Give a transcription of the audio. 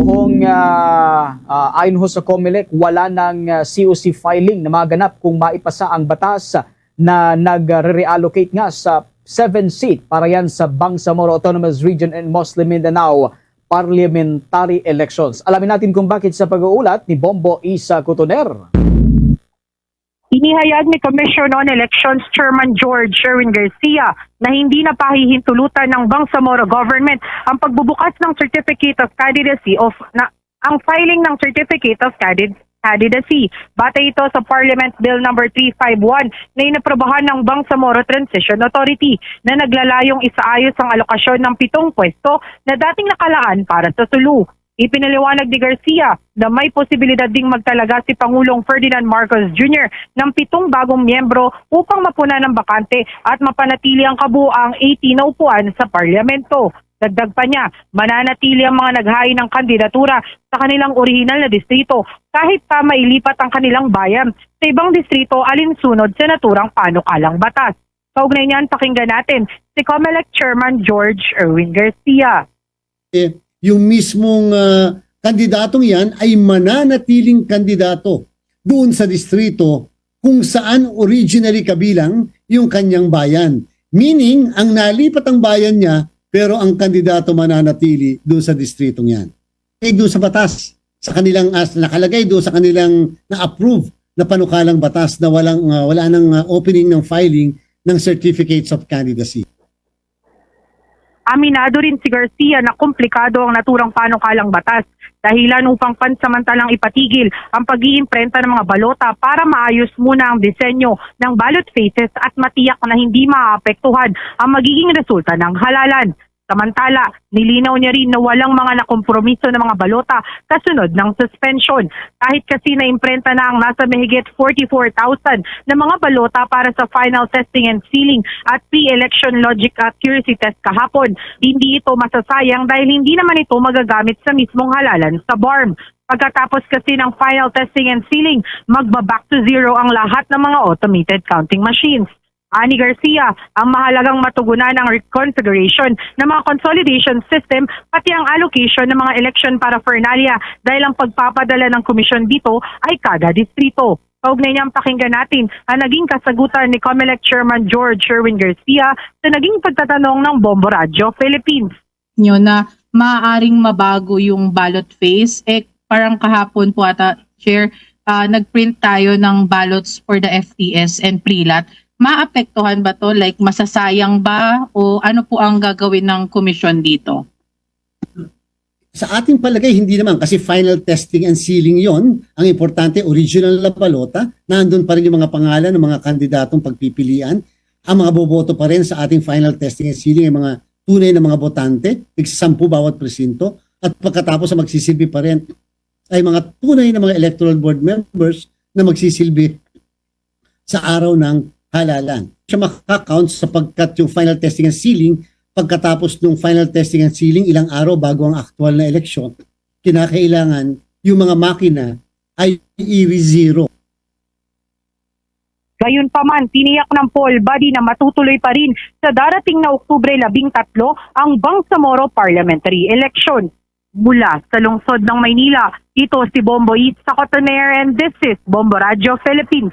Kung uh, uh, ayon ho sa COMELEC, wala ng COC filing na maganap kung maipasa ang batas na nag-reallocate nga sa 7 seat para yan sa Bangsamoro Autonomous Region and Muslim Mindanao parliamentary elections. Alamin natin kung bakit sa pag-uulat ni Bombo Isa Cotoner. Inihayag ni Commission on Elections Chairman George Sherwin Garcia na hindi na pahihintulutan ng Bangsamoro government ang pagbubukas ng Certificate of Candidacy of na, ang filing ng Certificate of Candid candidacy. Batay ito sa Parliament Bill number 351 na inaprobahan ng Bangsamoro Transition Authority na naglalayong isaayos ang alokasyon ng pitong pwesto na dating nakalaan para sa Sulu. Ipinaliwanag ni Garcia na may posibilidad ding magtalaga si Pangulong Ferdinand Marcos Jr. ng pitong bagong miyembro upang mapuna ng bakante at mapanatili ang kabuang 18 na upuan sa parlamento. Dagdag pa niya, mananatili ang mga naghain ng kandidatura sa kanilang orihinal na distrito kahit pa mailipat ang kanilang bayan sa ibang distrito alinsunod sa naturang panukalang batas. Kaugnay niyan, pakinggan natin si COMELEC Chairman George Erwin Garcia. eh, yung mismong ah, kandidatong yan ay mananatiling kandidato doon sa distrito kung saan originally kabilang yung kanyang bayan. Meaning, ang nalipat ang bayan niya, pero ang kandidato mananatili doon sa distritong yan. Eh, doon sa batas, sa kanilang, as nakalagay doon sa kanilang na-approve na panukalang batas na walang, ah, wala nang ah, opening ng filing ng certificates of candidacy. Aminado rin si Garcia na komplikado ang naturang panukalang batas dahilan upang pansamantalang ipatigil ang pag-iimprenta ng mga balota para maayos muna ang disenyo ng ballot faces at matiyak na hindi maapektuhan ang magiging resulta ng halalan. Samantala, nilinaw niya rin na walang mga nakompromiso ng mga balota kasunod ng suspension. Kahit kasi naimprenta na ang nasa mahigit 44,000 na mga balota para sa final testing and sealing at pre-election logic accuracy test kahapon, hindi ito masasayang dahil hindi naman ito magagamit sa mismong halalan sa BARM. Pagkatapos kasi ng final testing and sealing, magba-back to zero ang lahat ng mga automated counting machines. Ani Garcia, ang mahalagang matugunan ang reconfiguration ng mga consolidation system pati ang allocation ng mga election para Fernalia dahil ang pagpapadala ng komisyon dito ay kada distrito. Kaugnay niyang pakinggan natin ang naging kasagutan ni COMELEC Chairman George Sherwin Garcia sa naging pagtatanong ng Bombo Radio Philippines. nyo na maaaring mabago yung ballot phase. Eh, parang kahapon po ata, Chair, ah, nag-print tayo ng ballots for the FTS and pre-lat. Maapektuhan ba to? Like, masasayang ba? O ano po ang gagawin ng komisyon dito? Sa ating palagay, hindi naman kasi final testing and sealing yon. Ang importante, original na balota. Nandun pa rin yung mga pangalan ng mga kandidatong pagpipilian. Ang mga boboto pa rin sa ating final testing and sealing ay mga tunay na mga botante, tigsampu bawat presinto. At pagkatapos ang magsisilbi pa rin ay mga tunay na mga electoral board members na magsisilbi sa araw ng halalan. Siya makakount sapagkat yung final testing and sealing pagkatapos ng final testing and sealing ilang araw bago ang actual na eleksyon, kinakailangan yung mga makina ay i-zero. Gayunpaman, tiniyak ng poll body na matutuloy pa rin sa darating na Oktubre 13 ang Bangsamoro Parliamentary Election. Mula sa lungsod ng Maynila, ito si Bombo Eats sa Cotoner and this is Bombo Radio Philippines,